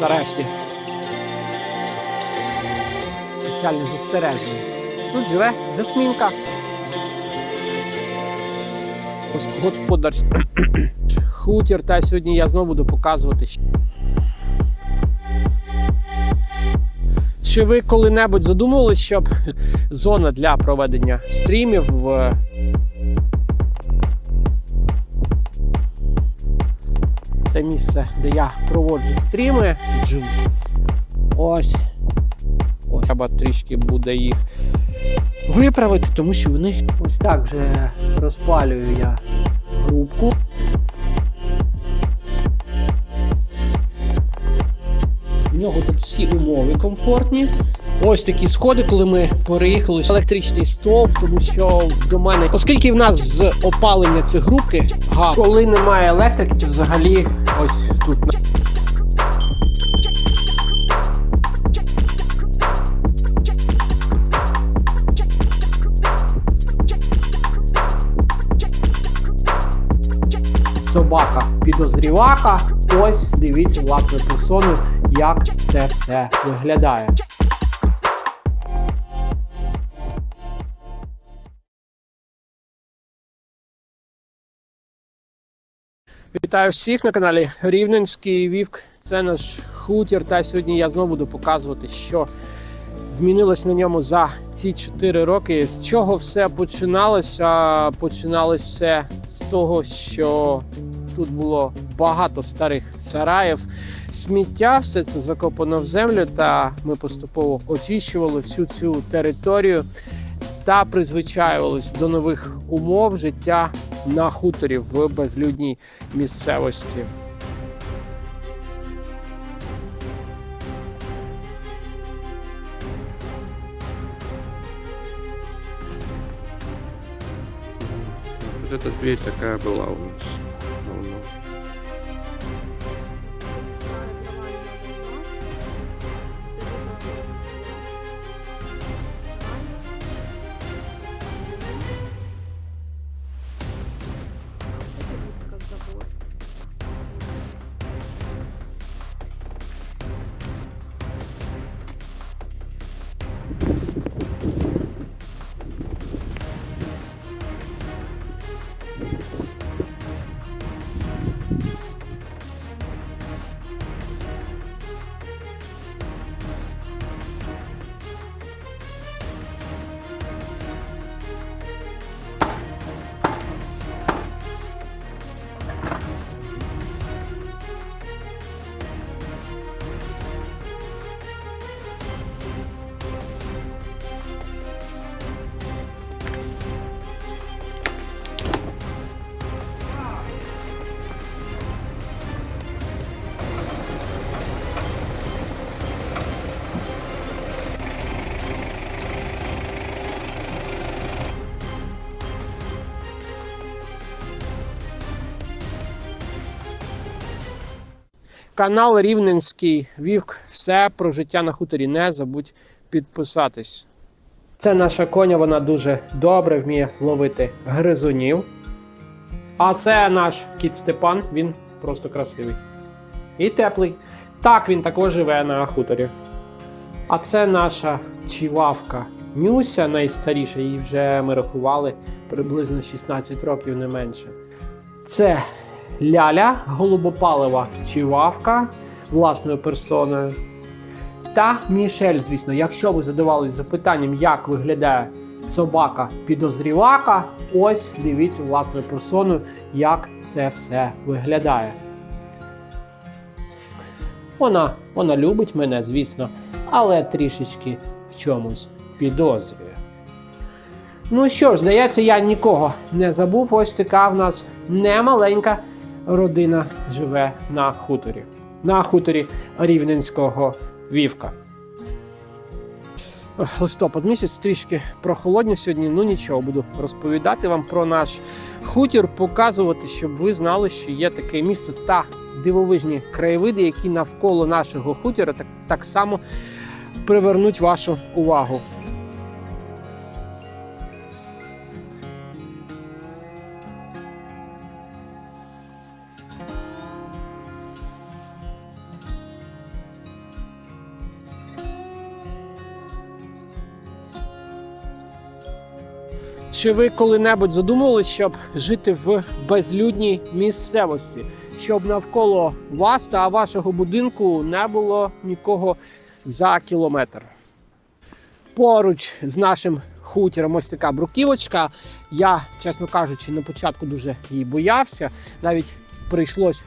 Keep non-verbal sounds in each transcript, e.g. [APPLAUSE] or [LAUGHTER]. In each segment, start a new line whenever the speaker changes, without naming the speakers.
Нарешті. Спеціальне застереження. Тут живе жасмінка. Гос- Господарський [COUGHS] хутір. Та сьогодні я знову буду показувати. Чи ви коли-небудь задумувались, щоб зона для проведення стрімів це місце, де я проводжу стріми. Живу. Ось. Ось. Треба трішки буде їх виправити, тому що вони ось так вже розпалюю я грубку. В нього тут всі умови комфортні. Ось такі сходи, коли ми переїхали. Електричний стовп, тому що до мене, оскільки в нас з опалення це грубки, га, коли немає електрики, то взагалі ось тут. Собака підозрівака. Ось дивіться власне персону, як це все виглядає. Вітаю всіх на каналі Рівненський Вівк. Це наш хутір. Та сьогодні я знову буду показувати, що змінилось на ньому за ці 4 роки. З чого все починалося? Починалось все з того, що тут було багато старих сараїв, сміття, все це закопано в землю, та ми поступово очищували всю цю територію та призвичаювались до нових умов життя на хуторі в безлюдній місцевості.
Вот эта дверь такая была у нас.
Канал Рівненський Вівк. Все про життя на хуторі. Не забудь підписатись. Це наша коня, вона дуже добре вміє ловити гризунів. А це наш кіт Степан, він просто красивий. І теплий. Так, він також живе на хуторі. А це наша чівавка Нюся, найстаріша, її вже ми рахували приблизно 16 років, не менше. Це Ляля, голубопалева чівавка власною персоною. Та Мішель, звісно, якщо ви задавались запитанням, як виглядає собака підозрівака, ось дивіться власною персоною, як це все виглядає. Вона, вона любить мене, звісно, але трішечки в чомусь підозрює. Ну що ж, здається, я нікого не забув. Ось така в нас немаленька родина живе на хуторі. На хуторі Рівненського Вівка. Листопад місяць трішки прохолодні сьогодні. Ну нічого, буду розповідати вам про наш хутір, показувати, щоб ви знали, що є таке місце та дивовижні краєвиди, які навколо нашого хутора так, так само привернуть вашу увагу. Чи ви коли-небудь задумувалися, щоб жити в безлюдній місцевості, щоб навколо вас та вашого будинку не було нікого за кілометр? Поруч з нашим хутором ось така бруківочка. Я, чесно кажучи, на початку дуже її боявся. Навіть прийшлось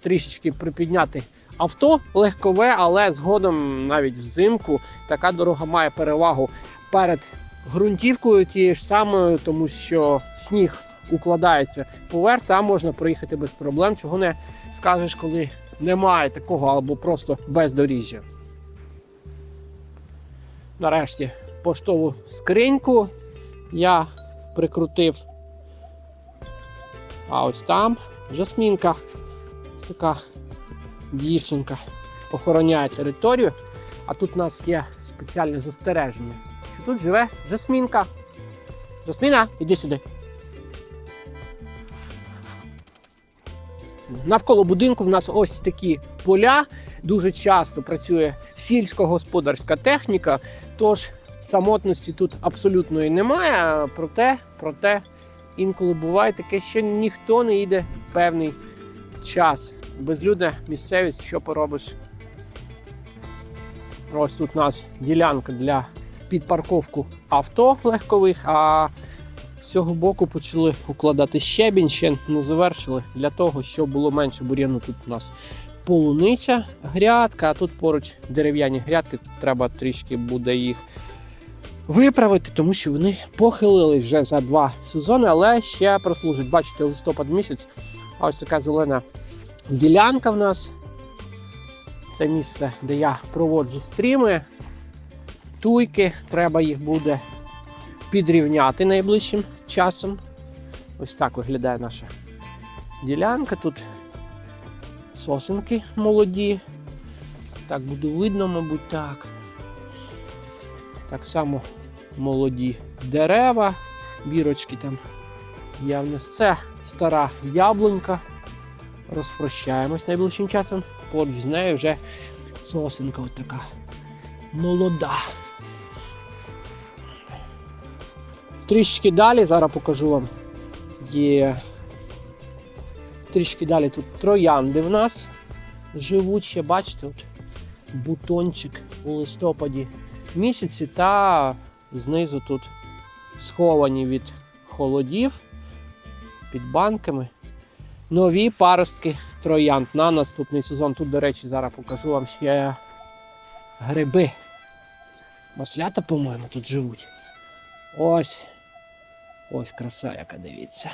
трішечки припідняти авто легкове, але згодом навіть взимку така дорога має перевагу перед ґрунтівкою тією ж самою, тому що сніг укладається поверх, там можна проїхати без проблем, чого не скажеш, коли немає такого або просто бездоріжжя. Нарешті поштову скриньку я прикрутив. А ось там жасмінка, така дівчинка охороняє територію. А тут у нас є спеціальне застереження, тут живе жасмінка. Жасміна, іди сюди. Навколо будинку в нас ось такі поля. Дуже часто працює сільськогосподарська техніка, тож самотності тут абсолютної немає. Проте, проте інколи буває таке, що ніхто не їде певний час. Безлюдна місцевість, що поробиш. Ось тут у нас ділянка для підпарковку авто легкових, а з цього боку почали укладати щебінь, ще не завершили для того, щоб було менше бур'яну. Тут у нас полуниця, грядка, а тут поруч дерев'яні грядки. Треба трішки буде їх виправити, тому що вони похилили вже за два сезони, але ще прослужать. Бачите, листопад місяць. А ось така зелена ділянка в нас. Це місце, де я проводжу стріми. Туйки, треба їх буде підрівняти найближчим часом. Ось так виглядає наша ділянка. Тут сосенки молоді. Так буде видно, мабуть, так. Так само молоді дерева, бірочки там в. Це стара яблунька. Розпрощаємось найближчим часом. Поруч з нею вже сосенка от така молода. Трішки далі, зараз покажу вам. Є трішки далі тут троянди в нас живуть ще, бачите, от бутончик у листопаді місяці та знизу тут сховані від холодів під банками. Нові паростки троянд на наступний сезон. Тут, до речі, зараз покажу вам ще гриби. Маслята, по-моєму, тут живуть. Ось. Ось краса, яка дивіться.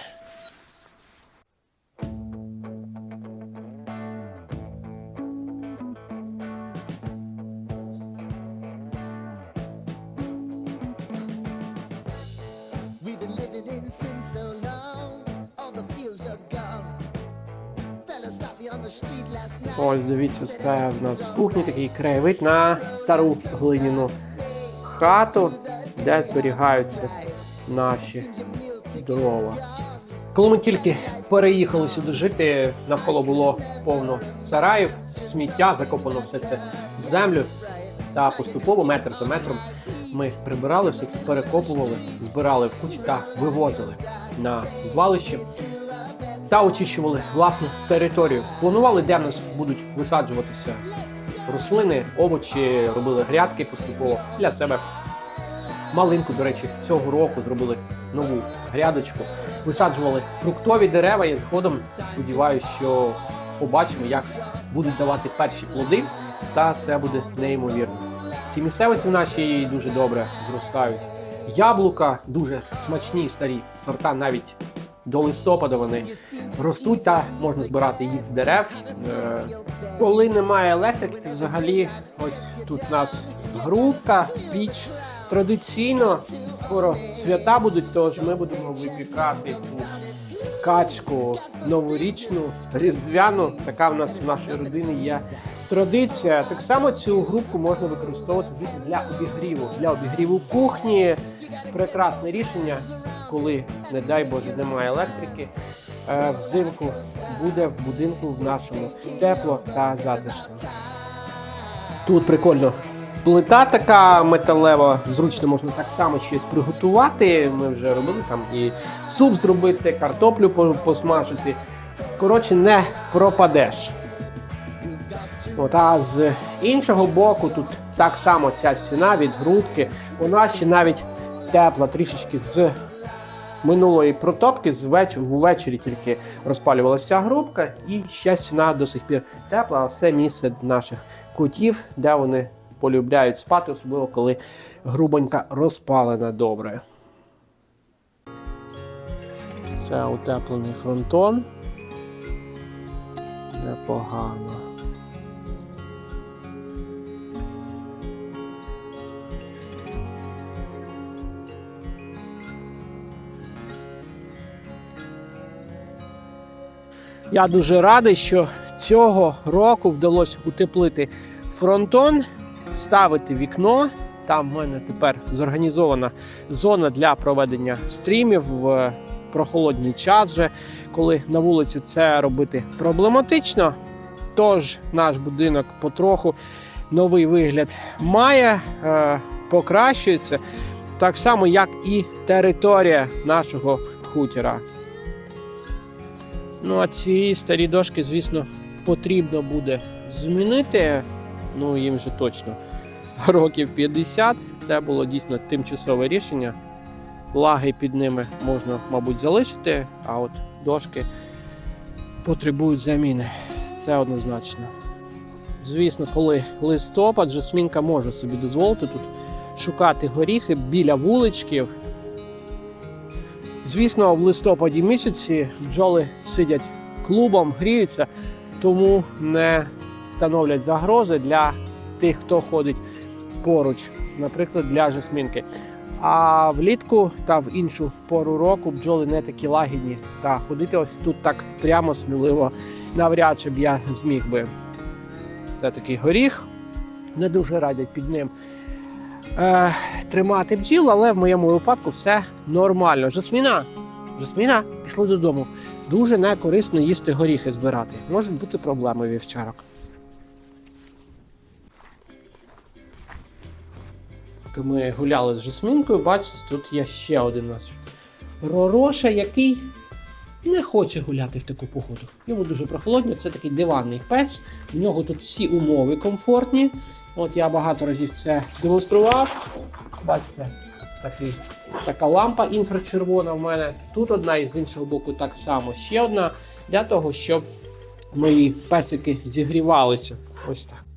Ось дивіться, це в нас кухні такий краєвид на стару глиняну хату, де зберігаються наші дрова. Коли ми тільки переїхали сюди жити, навколо було повно сараїв, сміття, закопано все це в землю. Та поступово, метр за метром, ми прибирали все це, перекопували, збирали в кучі та вивозили на звалище та очищували власну територію. Планували, де в нас будуть висаджуватися рослини, овочі, робили грядки поступово для себе. Малинку, до речі, цього року зробили нову грядочку. Висаджували фруктові дерева і згодом сподіваюся, що побачимо, як будуть давати перші плоди, та це буде неймовірно. Ці місцевості в нашій дуже добре зростають. Яблука дуже смачні, старі сорта, навіть до листопада вони ростуть та можна збирати їх з дерев. Е, Коли немає електрики, взагалі ось тут у нас грубка, піч. Традиційно скоро свята будуть, тож ми будемо випікати качку новорічну, різдвяну. Така в нас в нашій родині є традиція. Так само цю грубку можна використовувати для обігріву. Для обігріву кухні. Прекрасне рішення, коли, не дай Боже, немає електрики. е, Взимку буде в будинку в нашому тепло та затишно. Тут прикольно Плита така металева, зручно можна так само щось приготувати. Ми вже робили там і суп зробити, картоплю посмажити. Коротше, не пропадеш. От, а з іншого боку, тут так само ця стіна від грудки, вона ще навіть тепла, трішечки з минулої протопки, з веч... ввечері тільки розпалювалася грубка, і ще стіна до сих пір тепла, а все місце наших котів, де вони полюбляють спати, особливо коли грубонька розпалена добре. Це утеплений фронтон. Непогано. Я дуже радий, що цього року вдалося утеплити фронтон, вставити вікно. Там в мене тепер зорганізована зона для проведення стрімів в прохолодній час, вже, коли на вулиці це робити проблематично. Тож наш будинок потроху новий вигляд має, е, покращується, так само, як і територія нашого хутора. Ну, а ці старі дошки, звісно, потрібно буде змінити. Ну, їм же точно років 50. Це було дійсно тимчасове рішення. Лаги під ними можна, мабуть, залишити, а от дошки потребують заміни. Це однозначно. Звісно, коли листопад, жасмінка може собі дозволити тут шукати горіхи біля вуличків. Звісно, в листопаді місяці бджоли сидять клубом, гріються, тому не становлять загрози для тих, хто ходить поруч, наприклад, для жасмінки. А влітку та в іншу пору року бджоли не такі лагідні. Та ходити ось тут так прямо сміливо навряд чи б я зміг би. Це такий горіх. Не дуже радять під ним е, тримати бджіл, але в моєму випадку все нормально. Жасміна, Жасміна, пішли додому. Дуже не корисно їсти горіхи збирати. Можуть бути проблеми вівчарок. Поки Ми гуляли з Жасмінкою, бачите, тут є ще один нас Ророша, який не хоче гуляти в таку погоду. Йому дуже прохолодно, це такий диванний пес. В нього тут всі умови комфортні. От я багато разів це демонстрував. Бачите, такий, така лампа інфрачервона в мене. Тут одна і з іншого боку так само ще одна. Для того, щоб мої песики зігрівалися. Ось так.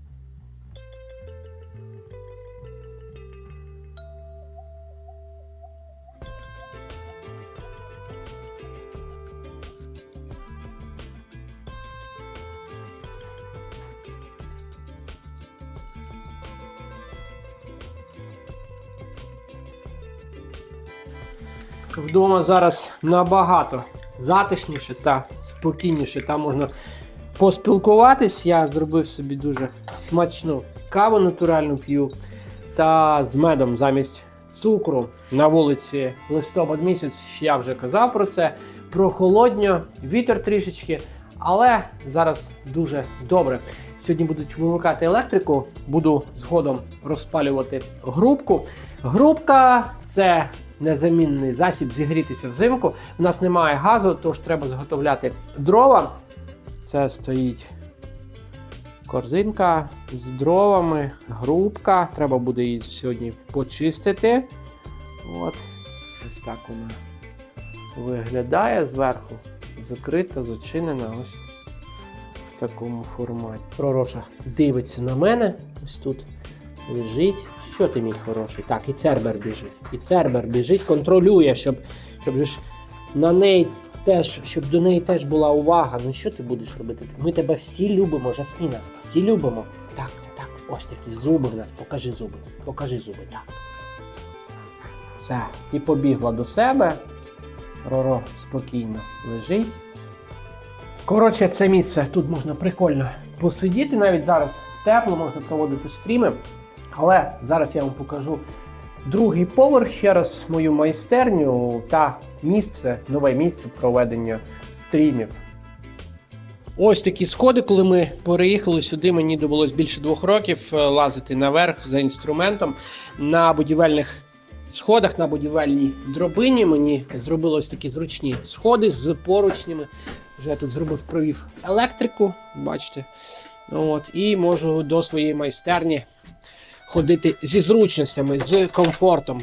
Вдома зараз набагато затишніше та спокійніше. Там можна поспілкуватись. Я зробив собі дуже смачну каву натуральну п'ю та з медом замість цукру на вулиці листопад місяць. Я вже казав про це. Прохолодньо, вітер трішечки, але зараз дуже добре. Сьогодні будуть вимикати електрику, буду згодом розпалювати грубку. Грубка це незамінний засіб зігрітися взимку. У нас немає газу, тож треба зготовляти дрова. Це стоїть корзинка з дровами, грубка. Треба буде її сьогодні почистити. От. Ось так вона виглядає зверху. Закрита, зачинена. Ось в такому форматі. Пророша дивиться на мене. Ось тут лежить. Що ти мій хороший? Так, і цербер біжить. І цербер біжить, контролює, щоб, щоб ж на неї теж, щоб до неї теж була увага. Ну що ти будеш робити? Ми тебе всі любимо, Жасміна. Всі любимо. Так, так, ось такі зуби в нас. Покажи зуби. Покажи зуби, так. Все. І побігла до себе. Роро спокійно лежить. Коротше, це місце тут можна прикольно посидіти. Навіть зараз тепло, можна проводити стріми. Але зараз я вам покажу другий поверх, ще раз мою майстерню та місце, нове місце проведення стрімів. Ось такі сходи, коли ми переїхали сюди, мені довелось більше двох років е, лазити наверх за інструментом на будівельних сходах, на будівельній дробині. Мені зробили ось такі зручні сходи з поручнями. Вже я тут зробив провів електрику, бачите. От, і можу до своєї майстерні ходити зі зручностями, з комфортом.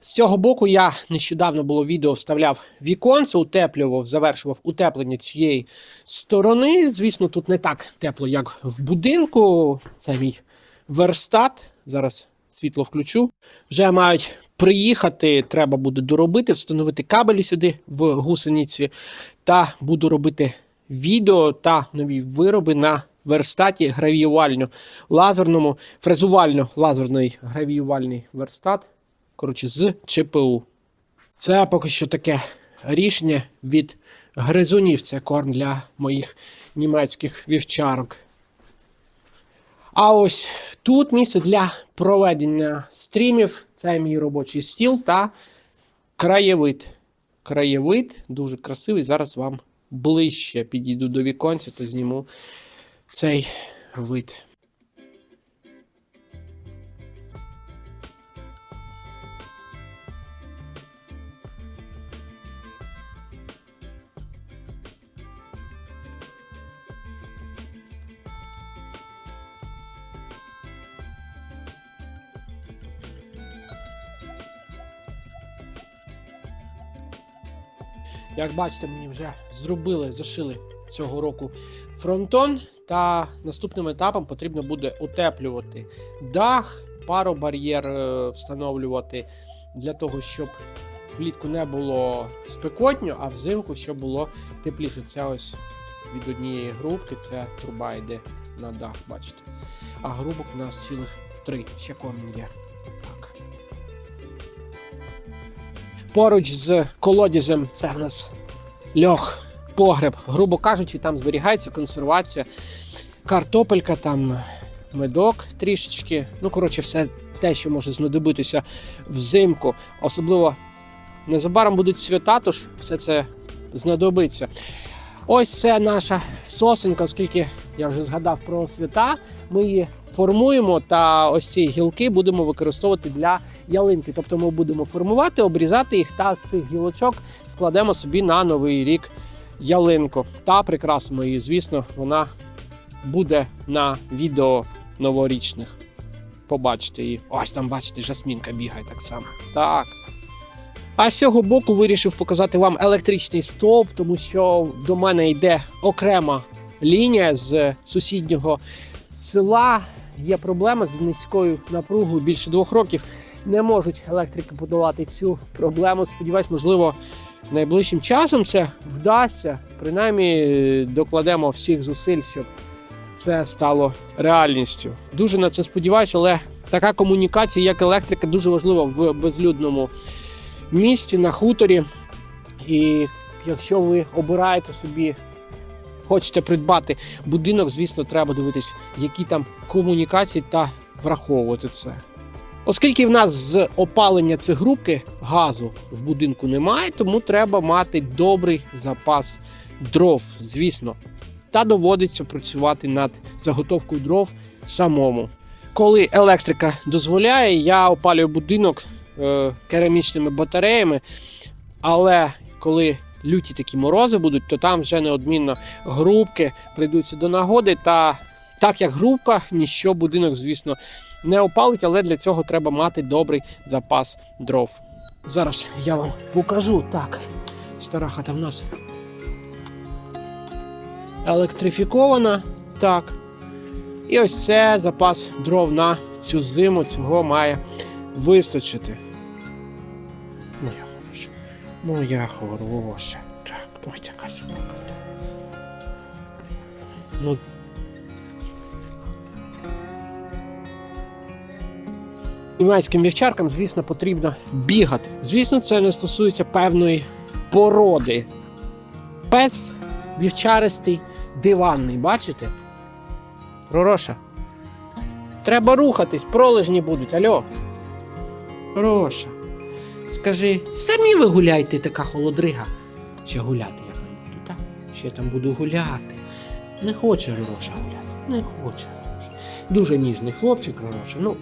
З цього боку я нещодавно було відео вставляв віконце, утеплював, завершував утеплення цієї сторони. Звісно, тут не так тепло, як в будинку. Це мій верстат. Зараз світло включу. Вже мають приїхати, треба буде доробити, встановити кабелі сюди в гусениці. Та буду робити відео та нові вироби на верстаті гравіювально-лазерному, фрезувально-лазерний гравіювальний верстат. Коротше, з ЧПУ. Це поки що таке рішення від гризунів. Це корм для моїх німецьких вівчарок. А ось тут місце для проведення стрімів. Це мій робочий стіл та краєвид. Краєвид дуже красивий. Зараз вам ближче підійду до віконця та зніму цей вид. Як бачите, мені вже зробили, зашили цього року фронтон. Та наступним етапом потрібно буде утеплювати дах, паробар'єр е, встановлювати для того, щоб влітку не було спекотньо, а взимку щоб було тепліше. Це ось від однієї грубки, ця труба йде на дах, бачите. А грубок у нас цілих три. Ще комін є. Так. Поруч з колодязем це в нас льох, погреб. Грубо кажучи, там зберігається консервація, картопелька, там медок трішечки. Ну, коротше, все те, що може знадобитися взимку. Особливо незабаром будуть свята, тож все це знадобиться. Ось це наша сосенка, оскільки я вже згадав про свята. Ми її формуємо та ось ці гілки будемо використовувати для ялинки. Тобто ми будемо формувати, обрізати їх та з цих гілочок складемо собі на новий рік ялинку. Та прикрасимо її. Звісно, вона буде на відео новорічних. Побачите її. Ось там, бачите, жасмінка бігає так само. Так. А з цього боку вирішив показати вам електричний стовп, тому що до мене йде окрема лінія з сусіднього села. Є проблема з низькою напругою більше двох років. Не можуть електрики подолати цю проблему. Сподіваюсь, можливо, найближчим часом це вдасться. Принаймні докладемо всіх зусиль, щоб це стало реальністю. Дуже на це сподіваюся, але така комунікація, як електрика, дуже важлива в безлюдному місці на хуторі. І якщо ви обираєте собі, хочете придбати будинок, звісно, треба дивитись, які там комунікації та враховувати це. Оскільки в нас з опалення цих групки газу в будинку немає, тому треба мати добрий запас дров, звісно. Та доводиться працювати над заготовкою дров самому. Коли електрика дозволяє, я опалюю будинок е, керамічними батареями, але коли люті такі морози будуть, то там вже неодмінно грубки прийдуться до нагоди. Та так як грубка, ніщо будинок, звісно, не опалить, але для цього треба мати добрий запас дров. Зараз я вам покажу. Так, стара хата в нас електрифікована. Так. І ось це запас дров на цю зиму. Цього має вистачити. Моя хороша. Моя хороша. Так, така собака. Ну. Німецьким вівчаркам, звісно, потрібно бігати. Звісно, це не стосується певної породи. Пес вівчаристий, диванний, бачите? Ророша. Треба рухатись, пролежні будуть, альо. Роша. Скажи, самі ви гуляйте, така холодрига. Ще гуляти я там буду, так? що я там буду гуляти. Не хоче Ророша гуляти. Не хоче. Дуже ніжний хлопчик Ророша. Ну,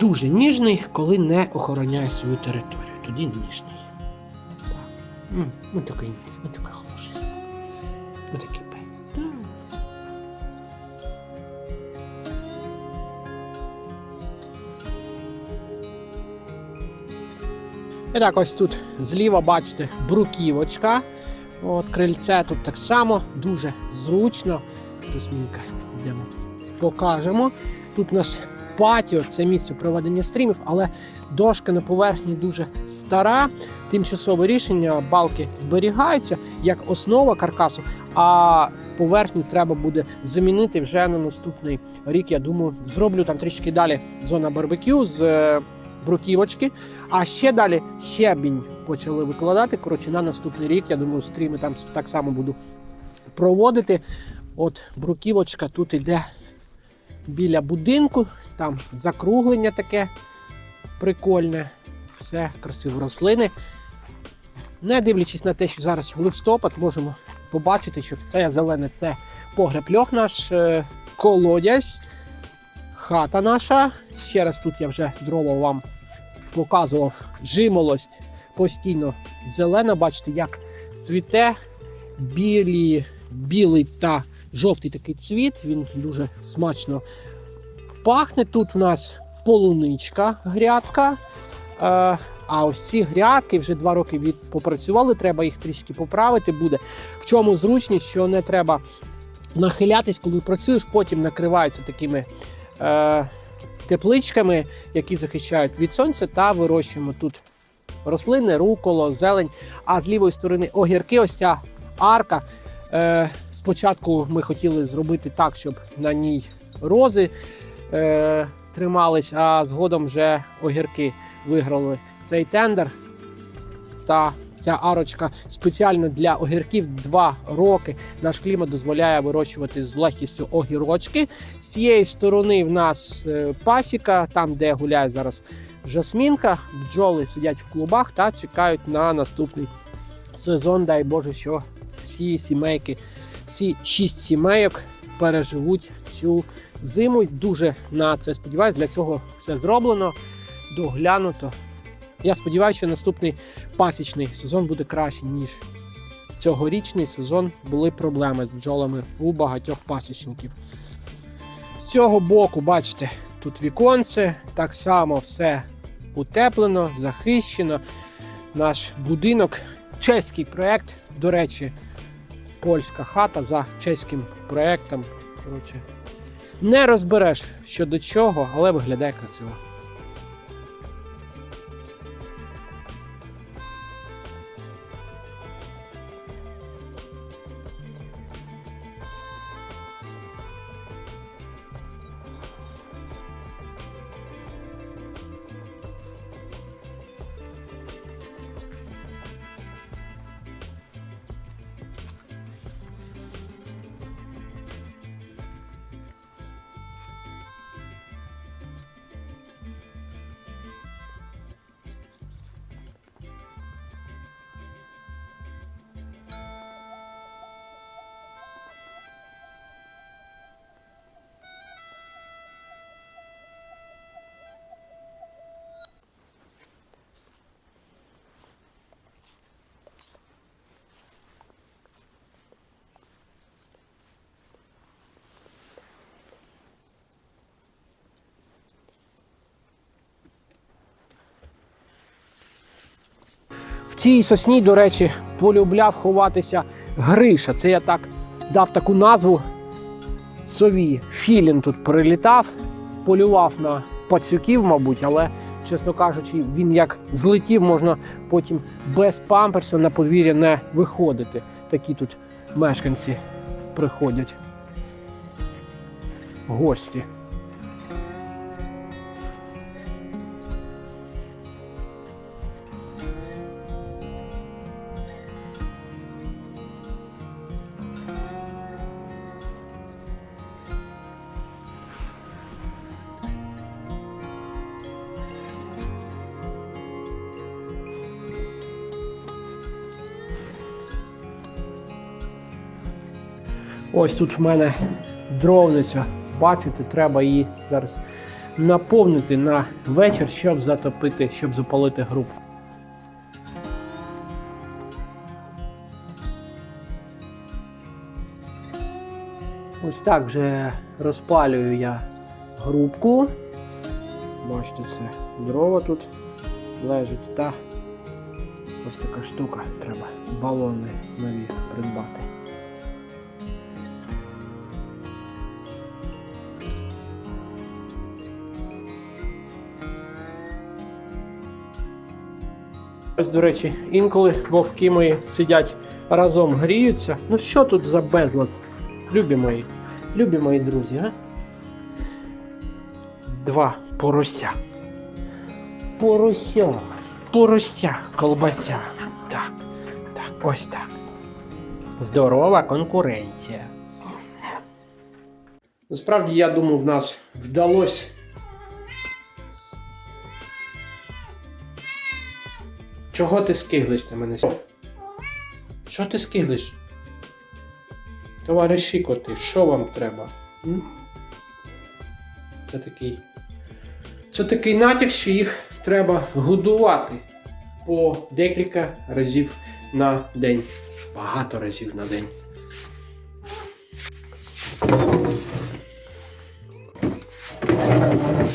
дуже ніжний, коли не охороняє свою територію. Тоді ніжний. Так. Ось такий ніс, ось така хороший. Ось такий пес. Так. І так, ось тут зліва бачите бруківочка. От крильце тут так само дуже зручно. Тусмінка йдемо. Покажемо. Тут у нас патіо, це місце проведення стрімів, але дошка на поверхні дуже стара. Тимчасове рішення, балки зберігаються як основа каркасу, а поверхню треба буде замінити вже на наступний рік. Я думаю, зроблю там трішки далі зона барбекю з е, бруківочки. А ще далі щебінь почали викладати. Коротше, на наступний рік. Я думаю, стріми там так само буду проводити. От бруківочка тут йде біля будинку, там закруглення таке прикольне, все красиво рослини. Не дивлячись на те, що зараз листопад, можемо побачити, що все зелене це погреб льох наш, е, колодязь, хата наша. Ще раз тут я вже дрова вам показував жимолость постійно зелена. Бачите, як цвіте білі, білий та жовтий такий цвіт. Він дуже смачно пахне. Тут у нас полуничка грядка. Е, а ось ці грядки вже два роки від попрацювали, треба їх трішки поправити буде. В чому зручність, що не треба нахилятись, коли працюєш, потім накриваються такими е, тепличками, які захищають від сонця, та вирощуємо тут рослини, руколо, зелень. А з лівої сторони огірки, ось ця арка. Е, спочатку ми хотіли зробити так, щоб на ній рози е, тримались, а згодом вже огірки виграли цей тендер. Та ця арочка спеціально для огірків 2 роки. Наш клімат дозволяє вирощувати з легкістю огірочки. З цієї сторони в нас е, пасіка, там де гуляє зараз жасмінка. Бджоли сидять в клубах та чекають на наступний сезон. Дай Боже, що всі сімейки, всі шість сімейок переживуть цю зиму. Дуже на це сподіваюся. Для цього все зроблено, доглянуто. Я сподіваюся, що наступний пасічний сезон буде кращий, ніж цьогорічний сезон. Були проблеми з бджолами у багатьох пасічників. З цього боку, бачите, тут віконце, так само все утеплено, захищено. Наш будинок, чеський проєкт, до речі, польська хата за чеським проєктом. Коротше, не розбереш що до чого, але виглядає красиво. Цій сосні, до речі, полюбляв ховатися Гриша. Це я так дав таку назву сові. Філін тут прилітав, полював на пацюків, мабуть, але, чесно кажучи, він як злетів, можна потім без памперса на подвір'я не виходити. Такі тут мешканці приходять. Гості. Ось тут в мене дровниця. Бачите, треба її зараз наповнити на вечір, щоб затопити, щоб запалити групу. Ось так вже розпалюю я грубку. Бачите, це дрова тут лежить та ось така штука. Треба балони нові придбати. Ось, до речі, інколи вовки мої сидять разом гріються. Ну що тут за безлад? Любі мої, любі мої друзі, а? Два порося. Порося. Порося, колбася. Так, так, ось так. Здорова конкуренція. Насправді, я думаю, в нас вдалося. Чого ти скиглиш на мене? Що ти скиглиш? Товариші коти, що вам треба? М? Це такий. Це такий натяк, що їх треба годувати по декілька разів на день. Багато разів на день. Так,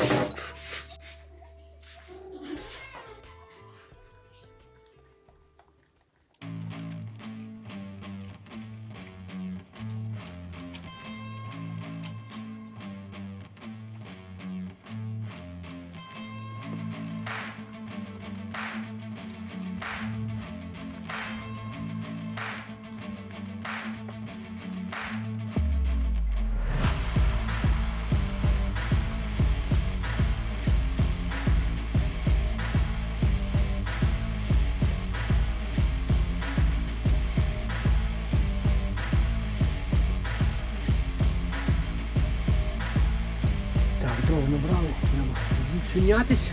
відчинятись.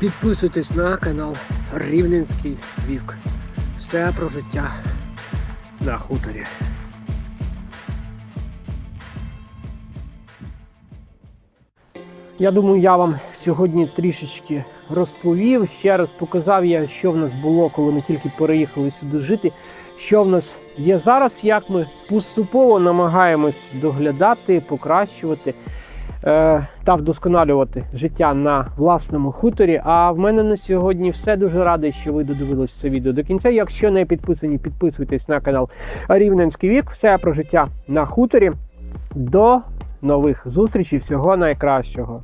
Підписуйтесь на канал Рівненський Вівк. Все про життя на хуторі. Я думаю, я вам сьогодні трішечки розповів. Ще раз показав я, що в нас було, коли ми тільки переїхали сюди жити. Що в нас є зараз, як ми поступово намагаємось доглядати, покращувати та вдосконалювати життя на власному хуторі. А в мене на сьогодні все дуже радий, що ви додивились це відео до кінця. Якщо не підписані, підписуйтесь на канал Рівненський вік. Все про життя на хуторі. До нових зустрічей, всього найкращого.